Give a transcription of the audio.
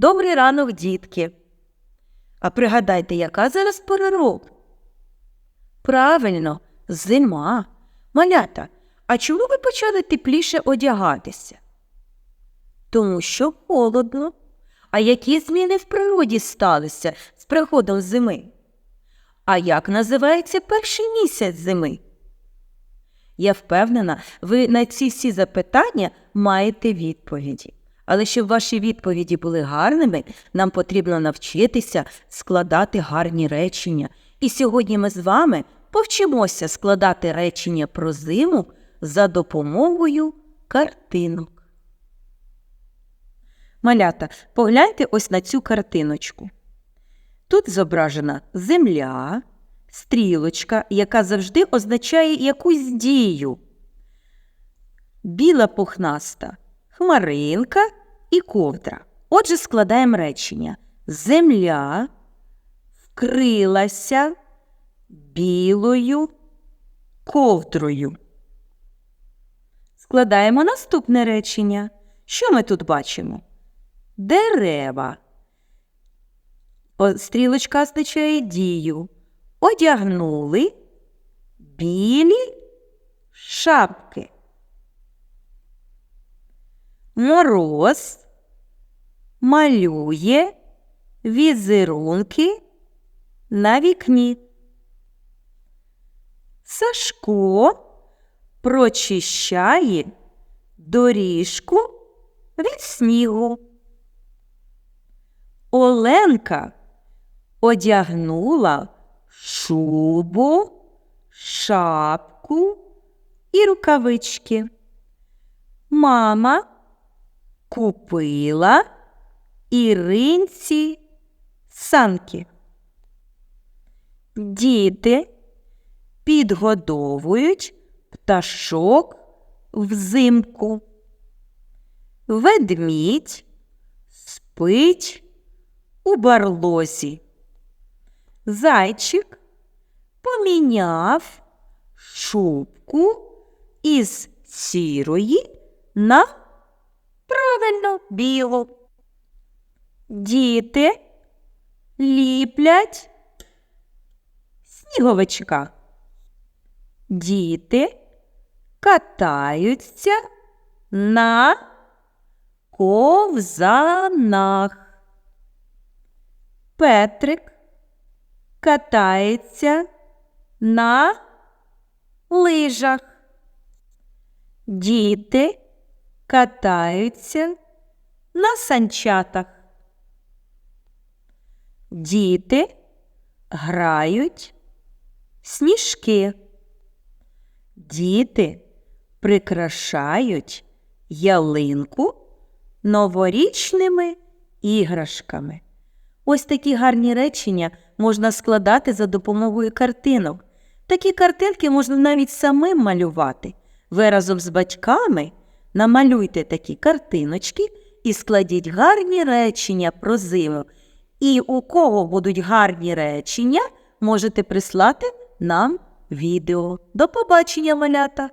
Добрий ранок, дітки. А пригадайте, яка зараз пора року? Правильно, зима. Малята, а чому ви почали тепліше одягатися? Тому що холодно. А які зміни в природі сталися з приходом зими? А як називається перший місяць зими? Я впевнена, ви на ці всі запитання маєте відповіді. Але щоб ваші відповіді були гарними, нам потрібно навчитися складати гарні речення. І сьогодні ми з вами повчимося складати речення про зиму за допомогою картинок. Малята, погляньте ось на цю картиночку. Тут зображена земля, стрілочка, яка завжди означає якусь дію. Біла пухнаста хмаринка і ковдра. Отже, складаємо речення. Земля вкрилася білою ковдрою. Складаємо наступне речення. Що ми тут бачимо? Дерева. Стрілочка означає дію. Одягнули білі шапки. Мороз малює візерунки на вікні. Сашко прочищає доріжку від снігу. Оленка одягнула шубу, шапку і рукавички. Мама купила Іринці санки. Діти підгодовують пташок взимку. Ведмідь спить у барлозі. Зайчик поміняв шубку із сірої на правильно білу. Діти ліплять сніговичка. Діти катаються на ковзанах. Петрик катається на лижах. Діти катаються на санчатах. Діти грають сніжки. Діти прикрашають ялинку новорічними іграшками. Ось такі гарні речення можна складати за допомогою картинок. Такі картинки можна навіть самим малювати. Ви разом з батьками намалюйте такі картиночки і складіть гарні речення про зиму. І у кого будуть гарні речення, можете прислати нам відео. До побачення, малята!